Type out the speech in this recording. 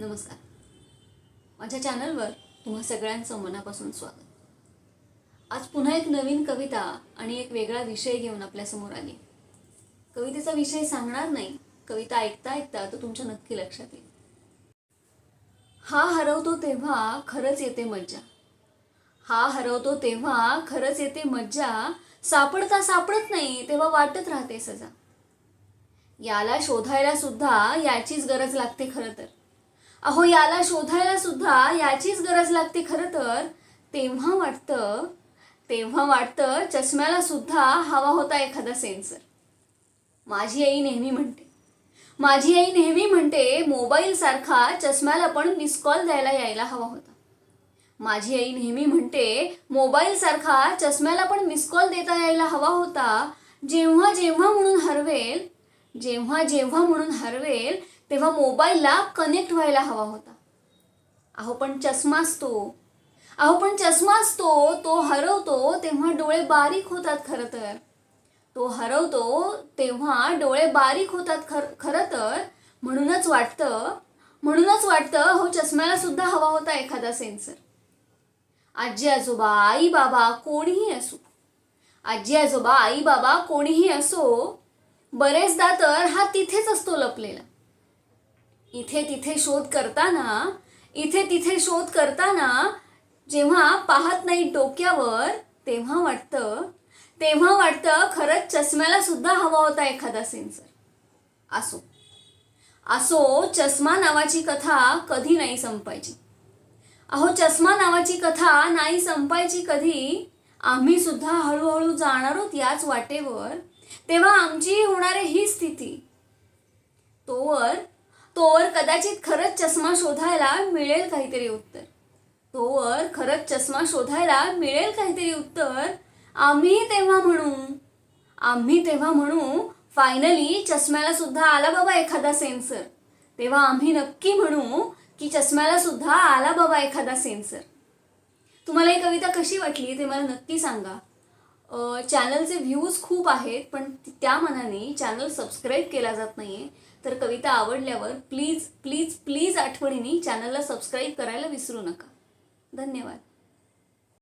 नमस्कार. माझ्या चॅनलवर तुम्हा सगळ्यांचं मनापासून स्वागत. आज पुन्हा एक नवीन कविता आणि एक वेगळा विषय घेऊन आपल्यासमोर आली. कवितेचा विषय सांगणार नाही कविता ऐकता ऐकता तो तुमच्या नक्की लक्षात येईल. हा हरवतो तेव्हा खरंच येते मज्जा. हा हरवतो तेव्हा खरंच येते मज्जा. सापडता सापडत नाही तेव्हा वाटत राहते सजा. याला शोधायला सुद्धा याचीच गरज लागते खरं तर. अहो याला शोधायला सुद्धा याचीच गरज लागते खरं तर. तेव्हा वाटतं तेव्हा वाटतं चष्म्याला सुद्धा हवा होता एखादा सेन्सर माझी आई नेहमी म्हणते. माझी आई नेहमी म्हणते मोबाईल सारखा चष्म्याला पण मिस कॉल द्यायला यायला हवा होता. माझी आई नेहमी म्हणते मोबाईल सारखा चष्म्याला पण मिस कॉल देता यायला हवा होता. जेव्हा जेव्हा म्हणून हरवेल जेव्हा जेव्हा म्हणून हरवेल तेव्हा मोबाईलला कनेक्ट व्हायला हवा होता. अहो पण चष्मा असतो. अहो पण चष्मा असतो. तो हरवतो तेव्हा डोळे बारीक होतात खरं तर. तो हरवतो तेव्हा डोळे बारीक होतात खर खरं तर. म्हणूनच वाटतं म्हणूनच वाटतं हो चष्म्याला सुद्धा हवा होता एखादा सेन्सर. आजी आजोबा आई बाबा कोणीही असो. आजी आजोबा आई बाबा कोणीही असो बरेचदा तर हा तिथेच असतो लपलेला. इथे तिथे शोध करताना इथे तिथे शोध करताना जेव्हा पाहत नाही डोक्यावर तेव्हा वाटतं तेव्हा वाटतं खरंच चष्म्याला सुद्धा हवा होता एखादा सेन्सर असो. असो चष्मा नावाची कथा कधी नाही संपायची. अहो चष्मा नावाची कथा नाही संपायची कधी आम्ही सुद्धा हळूहळू जाणार आहोत याच वाटेवर तेव्हा आमची होणारी ही स्थिती. तोवर तोवर कदाचित खरंच चष्मा शोधायला मिळेल काहीतरी उत्तर. तोवर खरंच चष्मा शोधायला मिळेल काहीतरी उत्तर. आम्ही तेव्हा म्हणू. आम्ही तेव्हा म्हणू फायनली चष्म्याला सुद्धा आला बाबा एखादा सेन्सर तेव्हा आम्ही नक्की म्हणू की चष्म्याला सुद्धा आला बाबा एखादा सेन्सर तुम्हाला ही कविता कशी वाटली ते मला नक्की सांगा. चॅनलचे व्ह्यूज खूप आहेत पण त्या मनाने चॅनल सबस्क्राईब केला जात नाही आहे तर कविता आवडल्यावर प्लीज प्लीज प्लीज आठवणीने चॅनलला सबस्क्राईब करायला विसरू नका. धन्यवाद.